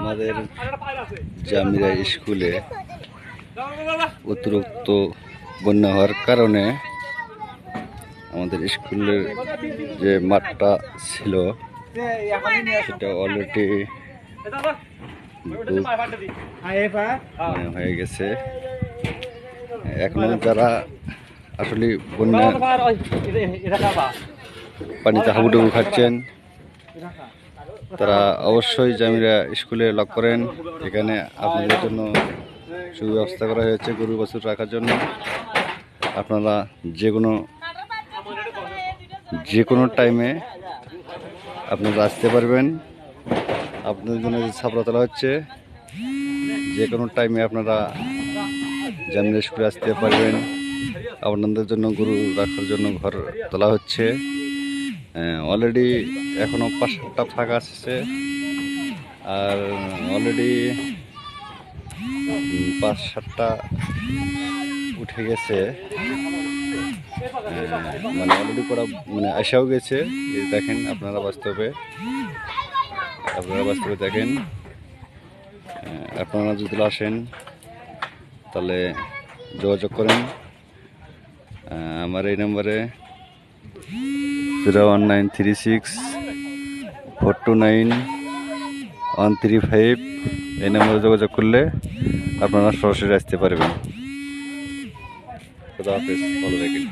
আমাদের জামিরা স্কুলে অতিরিক্ত বন্যা হওয়ার কারণে আমাদের স্কুলের যে মাঠটা ছিল, সেটা অলরেডি হয়ে গেছে। এখনও যারা আসলে বন্যা পানিতে হাবুডুবু খাচ্ছেন, তারা অবশ্যই জামিরা স্কুলে লক করেন। এখানে আপনাদের জন্য সুব্যবস্থা করা হয়েছে গরু বাছুর রাখার জন্য। আপনারা যে কোনো যে কোনো টাইমে আপনারা আসতে পারবেন। আপনাদের জন্য যে ছাপড়া তোলা হচ্ছে যে কোনো টাইমে আপনারা জামিরা স্কুলে আসতে পারবেন। আপনাদের জন্য গরু রাখার জন্য ঘর তোলা হচ্ছে। অলরেডি এখনও পাঁচ সাতটা ফাঁকা আসছে। আর অলরেডি পাঁচ সাতটা উঠে গেছে। মানে অলরেডি করা মানে আসাও গেছে। দেখেন আপনারা বাস্তবে। আপনারা বাস্তবে দেখেন। আপনারা যদি আসেন, তাহলে যোগাযোগ করেন। আমার এই নম্বরে। Zero one nine three six four two nine one three five এই নম্বরে যোগাযোগ করলে আপনারা সরাসরি আসতে পারবেন। খুদা হাফেজ, ভালো থাকেন।